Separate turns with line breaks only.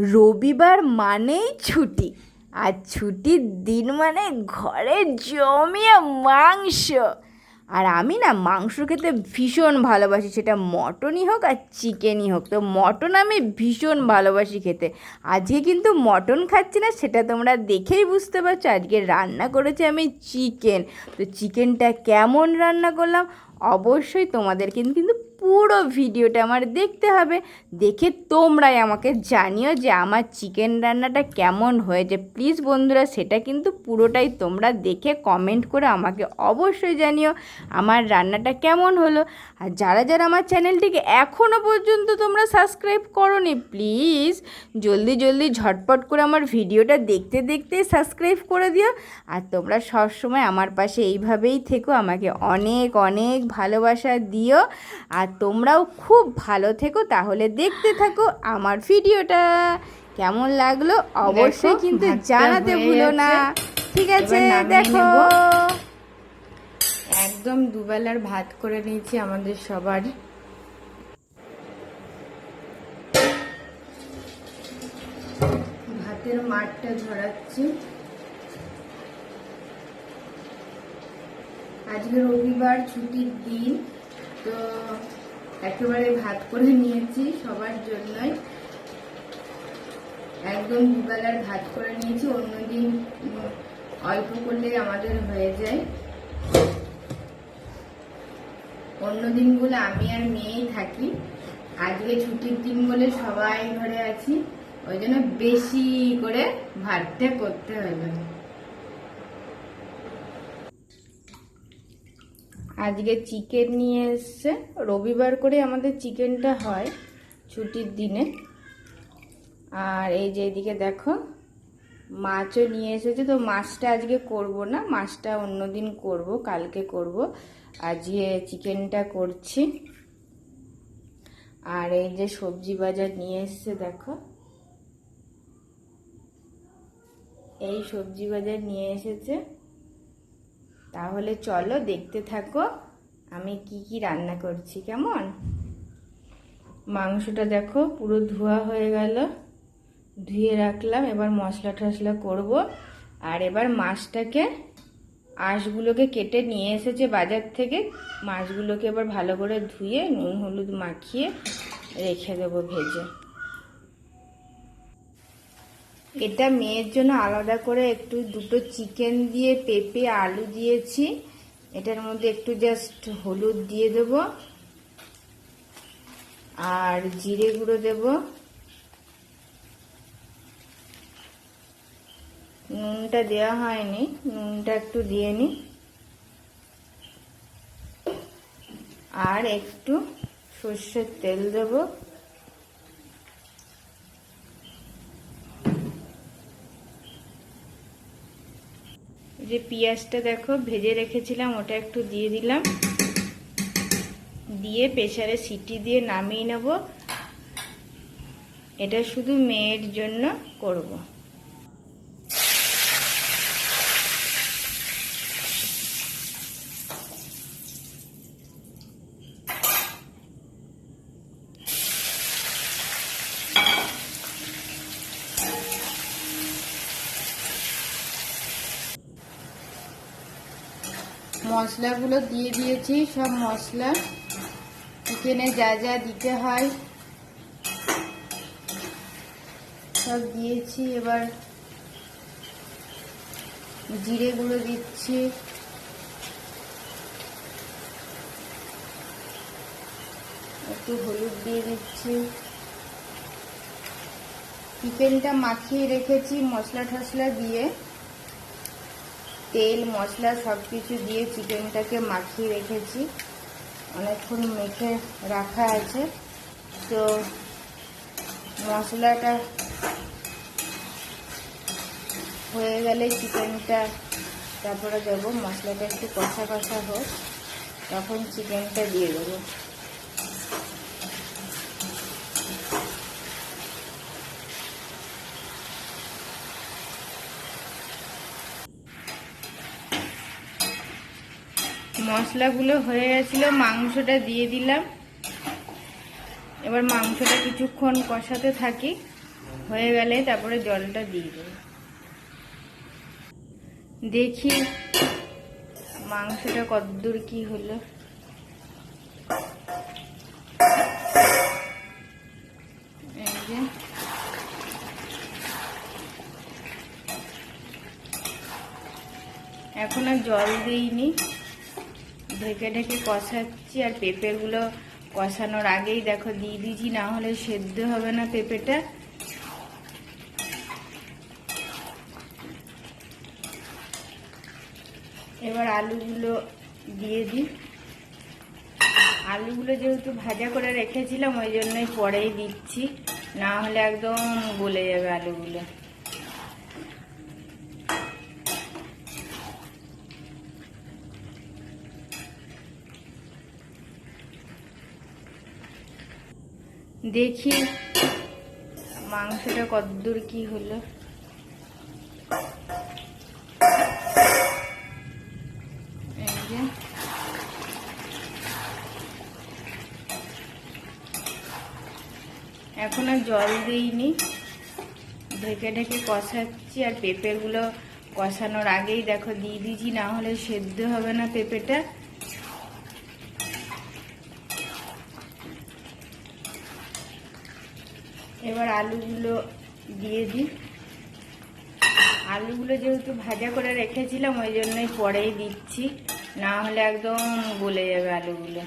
রবিবার মানেই ছুটি। আর ছুটির দিন মানে ঘরে জমিয়ে মাংস। আর আমি না মাংস খেতে ভীষণ ভালোবাসি, সেটা মটনই হোক আর চিকেনই হোক। তো মটন আমি ভীষণ ভালোবাসি খেতে। আজকে কিন্তু মটন খাচ্ছি না, সেটা তোমরা দেখেই বুঝতে পারছ। আজকে রান্না করেছি আমি চিকেন। তো চিকেনটা কেমন রান্না করলাম? অবশ্যই তোমাদের কিন্তু কিন্তু পুরো ভিডিওটা আমার দেখতে হবে। দেখে তোমরাই আমাকে জানিও যে আমার চিকেন রান্নাটা কেমন হয়েছে। প্লিজ বন্ধুরা, সেটা কিন্তু পুরোটাই তোমরা দেখে কমেন্ট করে আমাকে অবশ্যই জানিও আমার রান্নাটা কেমন হলো। আর যারা যারা আমার চ্যানেলটিকে এখনও পর্যন্ত তোমরা সাবস্ক্রাইব করোনি, প্লিজ জলদি জলদি ঝটপট করে আমার ভিডিওটা দেখতে দেখতে সাবস্ক্রাইব করে দিও। আর তোমরা সবসময় আমার পাশে এইভাবেই থেকো, আমাকে অনেক অনেক ভালোবাসা দিও। আর তোমরাও খুব ভালো থেকো তাহলে দেখতে থাকো আমার ভিডিওটা। কেমন লাগল অবশ্যই কিন্তু জানাতে ভুলো না। ঠিক আছে দেখো।
একদম দুবেলার ভাত করে নিয়েছি আমাদের সবার। ভাতের মাঠটা ঝরাচ্ছি। আজকে রবিবার ছুটির দিন তো একেবারে ভাত করে নিয়েছি সবার জন্যই। একদম দুবেলার ভাত করে নিয়েছি, অন্যদিন অল্প করলে আমাদের হয়ে যায়। অন্য দিনগুলো আমি আর মেয়েই থাকি। আজকে ছুটির দিন বলে সবাই ঘরে আছি, ওই জন্য বেশি করে ভাতটা করতে হলো আজকে চিকেন নিয়ে এসছে। রবিবার করে আমাদের চিকেনটা হয় ছুটির দিনে। আর এই যে এদিকে দেখো, মাছও নিয়ে এসেছে। তো মাছটা আজকে করব না, মাছটা অন্যদিন করব, কালকে করব। আজকে চিকেনটা করছি। আর এই যে সবজি বাজার নিয়ে এসছে, দেখো। এই সবজি বাজার নিয়ে এসেছে। তাহলে চলো দেখতে থাকো আমি কি কি রান্না করছি, কেমন? মাংসটা দেখো পুরো ধোয়া হয়ে গেল। ধুয়ে রাখলাম, এবার মশলা টশলা করব। আর এবার মাছটাকে, আঁশগুলোকে কেটে নিয়ে এসেছে বাজার থেকে। মাছগুলোকে এবার ভালো করে ধুয়ে নুন, হলুদ মাখিয়ে রেখে দেবো ভেজে। এটা মেয়ের জন্য আলাদা করে একটু দুটো চিকেন দিয়ে পেঁপে, আলু দিয়েছি। এটার মধ্যে একটু জাস্ট হলুদ দিয়ে দেব। আর জিরে গুঁড়ো দেব। নুনটা দেওয়া হয়নি, নুনটা একটু দিয়ে নি। আর একটু সর্ষের তেল দেবো। যে পেঁয়াজটা দেখো ভেজে রেখেছিলাম, ওটা একটু দিয়ে দিলাম। দিয়ে প্রেশারে সিটি দিয়ে নামিয়ে নেব। এটা শুধু মেয়ের জন্য করব। মশলাগুলো দিয়ে দিয়েছি, সব মশলা। চিকেনে যা যা দিতে হয়, সব দিয়েছি। এবার জিরে গুঁড়ো দিচ্ছি। একটু হলুদ দিয়ে দিচ্ছি। চিকেনটা মাখিয়ে রেখেছি মশলা টশলা দিয়ে। তেল, মশলা সব কিছু দিয়ে চিকেনটাকে মাখিয়ে রেখেছি। অনেকক্ষণ মেখে রাখা আছে। তো মশলাটা হয়ে গেলে চিকেনটা, তারপরে দেবো। মশলাটা একটু কষা কষা হোক, তখন চিকেনটা দিয়ে দেবো। মশলাগুলো হয়ে গেছিল, মাংসটা দিয়ে দিলাম। এবার মাংসটা কিছুক্ষণ কষাতে থাকি, হয়ে গেলে তারপরে জলটা দিয়ে দেবো। দেখি মাংসটা কতদূর কি হলো। এখন আর জল দিইনি। ঢেকে ঢেকে কষাচ্ছি আর পেঁপেগুলো কষানোর আগেই দেখো দিয়ে দিয়েছি না হলে সেদ্ধ হবে না পেঁপেটা। এবার আলুগুলো দিয়ে দিই। আলুগুলো যেহেতু ভাজা করে রেখেছিলাম, ওই জন্যই পরেই দিচ্ছি। না হলে একদম গলে যাবে আলুগুলো। দেখি মাংসটা কতদূর কি হলো। এখন আর জল দিইনি। ঢেকে ঢেকে কষাচ্ছি আর পেঁপেগুলো কষানোর আগেই দেখো দিয়ে দিয়েছি না হলে সেদ্ধ হবে না পেঁপেটা। এবার আলুগুলো দিয়ে দিই। আলুগুলো যেহেতু ভাজা করে রেখেছিলাম, ওই জন্যই পরেই দিচ্ছি। না হলে একদম গলে যাবে আলুগুলো।